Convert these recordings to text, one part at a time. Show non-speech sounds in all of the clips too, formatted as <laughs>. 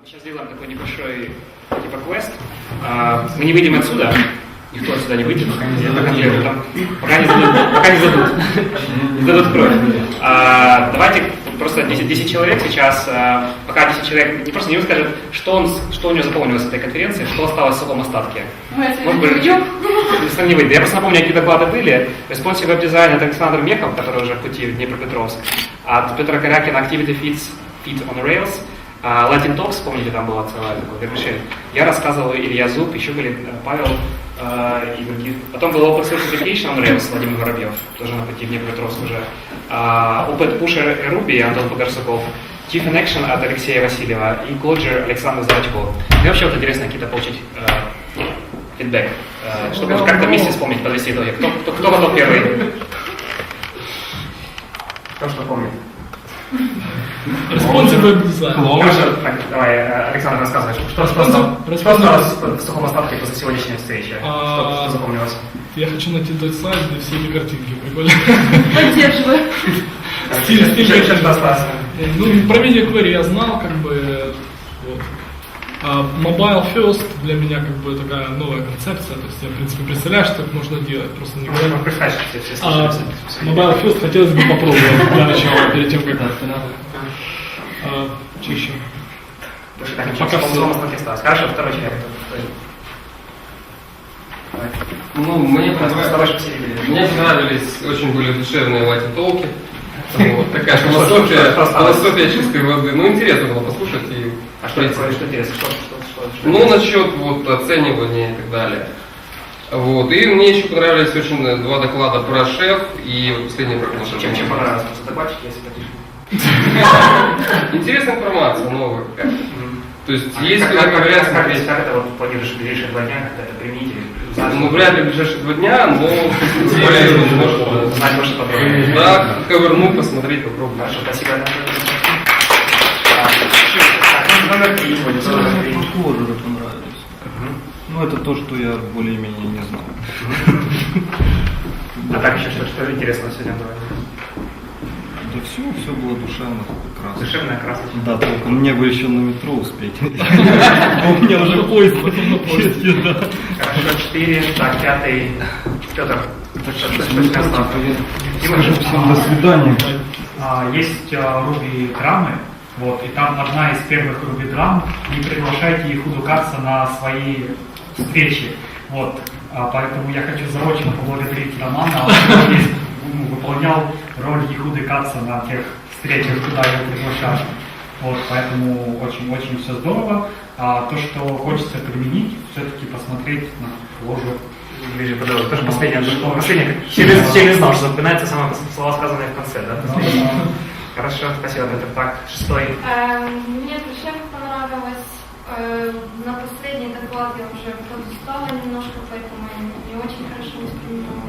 Мы сейчас сделаем такой небольшой типа квест. А, Мы не выйдем отсюда. Никто отсюда не выйдет, пока не, пока не, там, пока не задут, пока не задут, не дадут кровь. А, давайте просто 10, 10 человек сейчас, а, пока 10 человек не просто не скажет, что, он, с- что у него запомнилось с этой конференции, что осталось в сухом остатке. Мы это Может быть, не выйдет. Я просто напомню, какие доклады были. Responsive Web Design это Александр Мехов, который уже в пути в Днепропетровск. От Петра Корякина Activity Fits Fit on Rails. А, Latin Talks, помните, там была целая такая вермишель. Я рассказывал Илья Зуб, еще были э, Павел э, и другие. Потом был Open Source Application on Rails Владимир Воробьев, тоже на пути в Днепропетровск уже. А, Opet Pusher Ruby Антон Погорсуков. Chief in Action от Алексея Васильева и Clojure Александр Зарачков. Мне вообще вот интересно какие-то получить э, фидбэк, чтобы как-то вместе вспомнить, подвести итоги. Кто, кто, кто готов первый? Кто что помнит? Web Design. Хорошо, так, давай, э, Александр, рассказывай, что, что, что, Responsive- что осталось в сухом остатке после сегодняшней встречи? Что, А, что запомнилось? Я хочу найти тот сайт, где все эти картинки. Прикольно. Поддерживаю. Стиль, стиль, что осталось? Ну, про медиаквери я знал, как бы, вот. А Mobile First для меня как бы такая новая концепция, то есть я, в принципе, представляю, что так можно делать, просто не говорю. все, все А, все- все- Mobile First хотелось бы попробовать для начала, перед тем, как... А, так, Пока Пока в всё. сухом остатке осталось. Хорошо, второй человек. Ну, мне Просто все видели. мне понравились, очень были душевные лати-толки. <laughs> Вот, такая философия, философия чистой воды. Ну, интересно было послушать и А что интересно? Что, что, что, что Ну, насчет вот оценивания и так далее. Вот. И мне еще понравились очень два доклада про шеф и последний про класс. Чем, чем понравилось? Просто докладчики, если хотите. <laughs> Интересная информация новая какая-то. То есть А есть как, как, как, как, как это вот планируешь в ближайшие два дня, когда это применить? Ну, вряд ли в ближайшие два дня, но <laughs> Интересно, может, да, ковырну, посмотреть, попробовать. Хорошо, спасибо. Номер три. тоже понравились. Ну, это то, что я более-менее не знал. А так еще что, что интересного сегодня было? Да все, все было душевно, прекрасно. Душевная красочная. Да, только мне бы еще на метро успеть. У меня уже поезд потом на поезде, да. Хорошо, четыре. Так, пятый. Петр. Скажу всем до свидания. А, Есть а, Ruby драмы, вот, и там одна из первых Ruby драм, не приглашайте их удукаться на свои встречи. Вот, а, поэтому я хочу заочно поблагодарить Романа, он сегодня, ну, выполнял роль Ехуды Каца на тех встречах, куда его приглашали. Вот, поэтому очень-очень все здорово. А то, что хочется применить, все-таки посмотреть на ложу. Ближе подробно. Тоже последнее. что- Последнее. Через, через нож запоминается самое слова, сказанное в конце, да? Хорошо, спасибо, Петр. Так, шестой. Эм, Мне шеф понравилось. Э, На последний доклад я уже подустала немножко, поэтому я не очень хорошо воспринимала.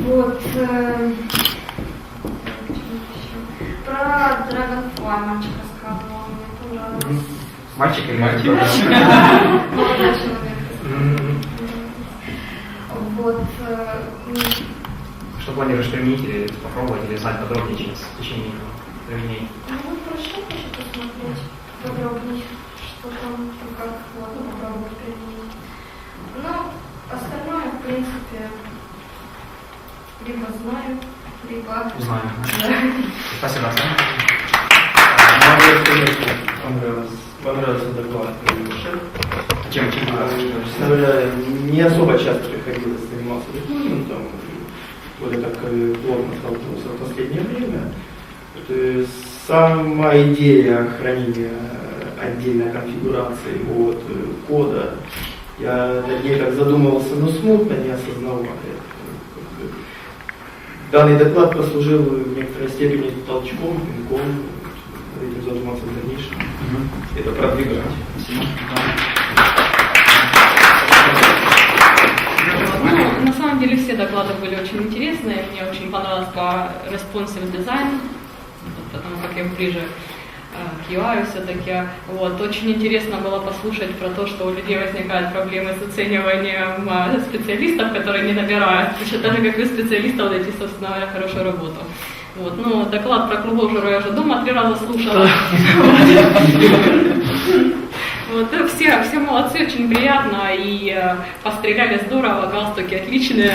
Вот. эм? Про Dragonfly мальчик рассказывал, мне понравилось. Мальчик или Мальчик. <laughs> Планируешь применить или попробовать, или знать подробнее через в течение дней? Ну, про что хочу посмотреть подробнее, что там, и как можно попробовать применить. Ну, остальное, в принципе, либо знаю, либо... Узнаем. Да. <laughs> Спасибо, Оксана. Понравился, понравился доклад. Чем, чем А, говоря, не особо часто приходилось заниматься рекрутментом, более так э, плотно сталкивался в последнее время. Это сама идея хранения отдельной конфигурации от э, кода, я над ней как задумывался, но смутно не осознавал это. Данный доклад послужил в некоторой степени толчком, пинком, этим задуматься в дальнейшем. Это продвигать. Ну, на самом деле все доклады были очень интересные. Мне очень понравилось по responsive design, потому как я ближе э, к UI все-таки. Вот. Очень интересно было послушать про то, что у людей возникают проблемы с оцениванием э, специалистов, которые не набирают, точно так же, как вы специалистов найти, собственно говоря, хорошую работу. Вот, ну, доклад про клубожеру я уже дома три раза слушала. <laughs> Вот, ну, все, все молодцы, очень приятно, и э, постреляли здорово, галстуки отличные,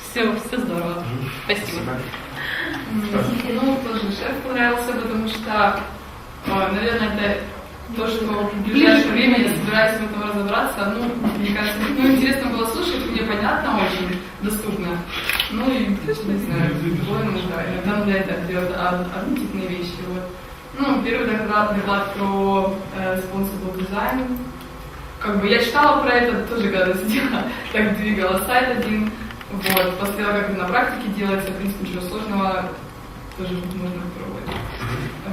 все, все здорово. Спасибо. Ну, тоже шеф понравился, потому что, э, наверное, это то, что в ближайшее время я собираюсь в этом разобраться. Ну, мне кажется, ну, интересно было слушать, мне понятно очень, доступно. Ну и, не знаю, нужно. Иногда надо это делать относительные вещи. Вот. Ну, первый доклад, доклад про э, responsible design. Как бы я читала про это тоже, когда сидела, <laughs> так двигала сайт один. Вот, посмотрела, как это на практике делается, в принципе, ничего сложного тоже можно попробовать.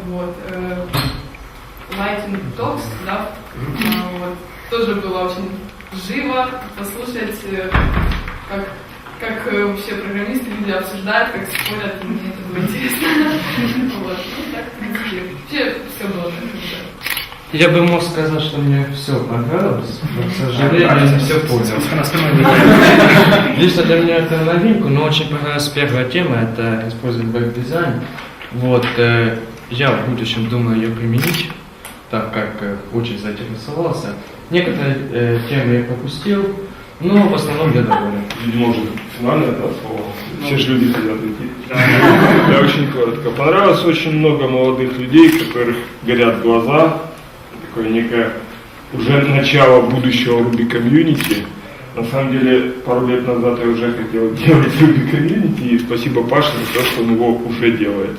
Вот. Э, Lighting Talks, да, вот. тоже было очень живо послушать, э, как, как э, вообще программисты люди обсуждают, как спорят, мне это было интересно. <laughs> Вообще все было. Я бы мог сказать, что мне все понравилось, но, к сожалению, не все понял. Лично для меня это новинку, но очень понравилась первая тема, это использовать веб-дизайн. Вот, э, я в будущем думаю ее применить, так как э, очень заинтересовался. Некоторые э, темы я пропустил, но в основном я доволен. Видимо, уже финальное да, слово. Все же люди хотят идти. Я очень коротко. Понравилось очень много молодых людей, у которых горят глаза. Такое некое уже начало будущего Ruby комьюнити. На самом деле, пару лет назад я уже хотел делать Ruby комьюнити, и спасибо Паше за то, что он его уже делает.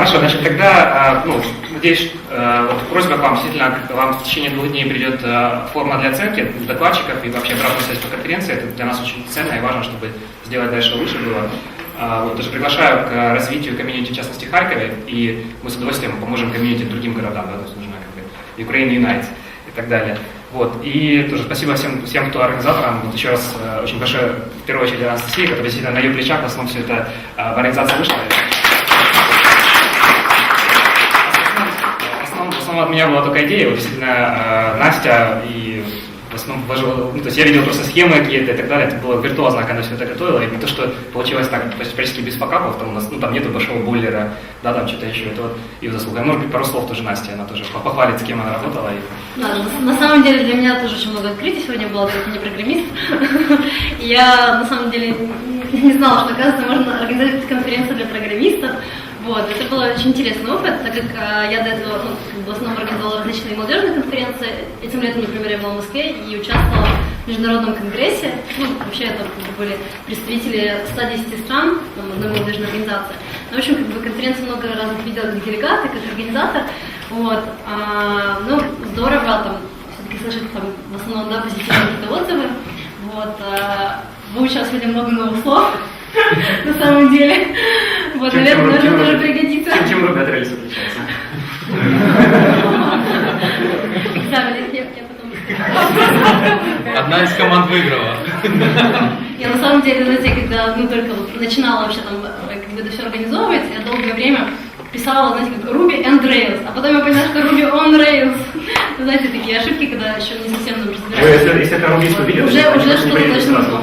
Хорошо, значит, тогда, э, ну, надеюсь, э, вот просьба к вам, действительно, вам в течение двух дней придет э, форма для оценки докладчиков и вообще обратная связь по конференции. Это для нас очень ценно и важно, чтобы сделать дальше лучше было. А, Вот, тоже приглашаю к развитию комьюнити, в частности, Харькове, и мы с удовольствием поможем комьюнити другим городам, да, то есть нужно как бы Ukraine Unite и так далее. Вот, и тоже спасибо всем, всем кто организаторам. Вот еще раз очень большое, в первую очередь, Анастасии, которая действительно на ее плечах в основном все это в организации вышло. Основном, меня была только идея, вот действительно э, Настя и в основном вложила, ну, то есть я видел просто схемы какие-то и так далее, это было виртуозно, когда все это готовила, и то, что получилось так почти, почти без факапов, там у нас, ну, там нету большого бойлера, да, там что-то еще, это вот ее заслуга. Может быть, пару слов тоже Настя, она тоже похвалит, с кем она работала. И... Да, на, на самом деле для меня тоже очень много открытий сегодня было, как не программист. <laughs> Я на самом деле не знала, что, оказывается, можно организовать конференцию для программистов. Вот, это был очень интересный опыт, так как э, я до этого ну, основном организовала различные молодежные конференции. Этим летом, например, я была в Москве и участвовала в международном конгрессе. Ну, вообще это были представители 110 стран, там, одной молодежной организации. Ну, в общем, как бы конференцию много разных видела как делегат как организатор. Вот, а, ну, здорово, там, все-таки слышать там в основном, да, позитивные отзывы. Вот, а, выучила сегодня много новых слов, <laughs> на самом деле. Вот, Чем- наверное, чем- тоже пригодится. Чем, от Rails отличается? Одна из команд выиграла. Я на самом деле, знаете, когда ну, только вот начинала вообще там как бы это все организовывать, я долгое время писала, знаете, как Ruby and Rails, а потом я поняла, что Ruby on Rails. Вы знаете, такие ошибки, когда еще не совсем там Вы, разбираешься. если, если это Ruby Уже, то уже не что-то поедете начну сразу.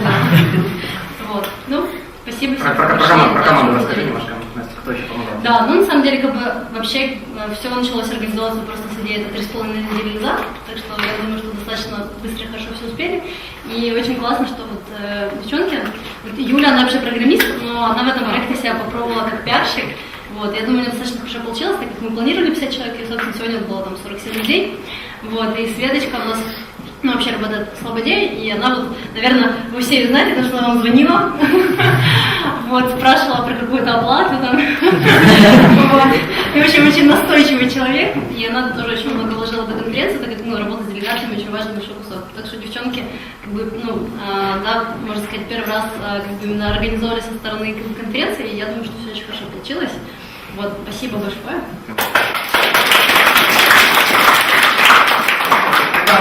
Вот. Ну, спасибо всем. про- про про команду расскажи немножко, Настя, кто еще помогал? Да, ну на самом деле, как бы вообще все началось организовываться просто с идеей это три с половиной недели назад, так что я думаю, что достаточно быстро и хорошо все успели. И очень классно, что вот э, девчонки, вот Юля, она вообще программист, но она в этом проекте себя попробовала как пиарщик. Вот, я думаю, у нее достаточно хорошо получилось, так как мы планировали 50 человек, и, собственно, сегодня было там 47 людей. Вот, и Светочка у нас ну, вообще работает в Слободе, и она вот, наверное, вы все ее знаете, потому что она вам звонила, <laughs> вот, спрашивала про какую-то оплату там, и, общем, очень настойчивый человек, и она тоже очень много вложила в эту конференцию, так как, ну, работа с делегатами очень важный большой кусок, так что девчонки, как бы, ну, а, да, можно сказать, первый раз, а, как бы, именно организовали со стороны кон- конференции, и я думаю, что все очень хорошо получилось, вот, спасибо большое.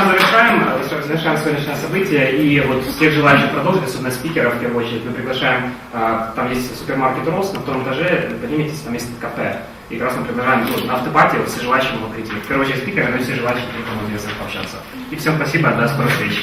Мы завершаем, э, завершаем сегодняшнее событие, и вот всех желающих продолжить, особенно спикеров, в первую очередь, мы приглашаем, э, там есть супермаркет Рос, на втором этаже, поднимитесь, там есть кафе, и как раз мы приглашаем ну, на автопате, вот, все желающие могут прийти. В первую очередь спикеры, но все желающие, кто будет пообщаться. И всем спасибо, до скорой встречи.